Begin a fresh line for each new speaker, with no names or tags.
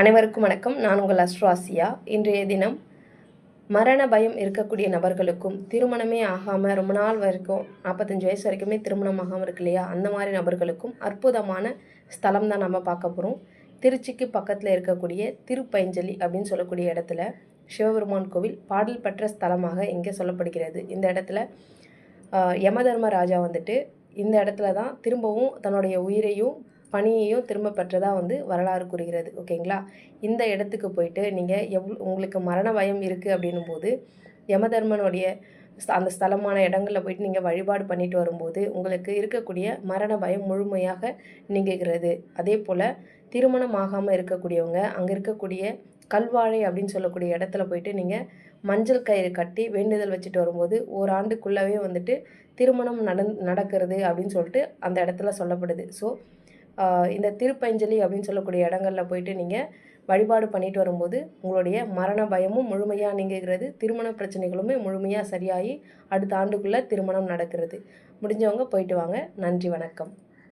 அனைவருக்கும் வணக்கம். நான் உங்கள் அஸ்ட்ராசியா இன்றைய தினம் மரண பயம் இருக்கக்கூடிய நபர்களுக்கும் திருமணமே ஆகாமல் ரொம்ப நாள் வரைக்கும் நாற்பத்தஞ்சு வயசு வரைக்குமே திருமணம் ஆகாமல் இருக்கு இல்லையா? அந்த மாதிரி நபர்களுக்கும் அற்புதமான ஸ்தலம் தான் நம்ம பார்க்க போகிறோம் திருச்சிக்கு பக்கத்தில் இருக்கக்கூடிய திருப்பைஞ்சலி அப்படின்னு சொல்லக்கூடிய இடத்துல சிவபெருமான் கோவில் பாடல் பெற்ற ஸ்தலமாக இங்கே சொல்லப்படுகிறது. இந்த இடத்துல யமதர்ம ராஜா வந்துட்டு இந்த இடத்துல தான் திரும்பவும் தன்னுடைய உயிரையும் பணியையும் திரும்ப பெற்றதாக வந்து வரலாறு கூறுகிறது. ஓகேங்களா? இந்த இடத்துக்கு போயிட்டு நீங்கள் எவ் உங்களுக்கு மரண பயம் இருக்குது அப்படின்னும் போது யமதர்மனுடைய அந்த ஸ்தலமான இடங்களில் போயிட்டு நீங்கள் வழிபாடு பண்ணிட்டு வரும்போது உங்களுக்கு இருக்கக்கூடிய மரண பயம் முழுமையாக நீங்குகிறது. அதே போல் திருமணம் ஆகாமல் இருக்கக்கூடியவங்க அங்கே இருக்கக்கூடிய கல்வாழை அப்படின்னு சொல்லக்கூடிய இடத்துல போயிட்டு நீங்கள் மஞ்சள் கயிறு கட்டி வேண்டுதல் வச்சுட்டு வரும்போது ஓராண்டுக்குள்ளவே வந்துட்டு திருமணம் நடந் நடக்கிறது அப்படின்னு சொல்லிட்டு அந்த இடத்துல சொல்லப்படுது. ஸோ இந்த திருப்பஞ்சலி அப்படின்னு சொல்லக்கூடிய இடங்களில் போயிட்டு நீங்கள் வழிபாடு பண்ணிட்டு வரும்போது உங்களுடைய மரண பயமும் முழுமையாக நீங்குகிறது திருமண பிரச்சனைகளுமே முழுமையாக சரியாகி அடுத்த ஆண்டுக்குள்ளே திருமணம் நடக்கிறது. முடிஞ்சவங்க போயிட்டு வாங்க. நன்றி வணக்கம்.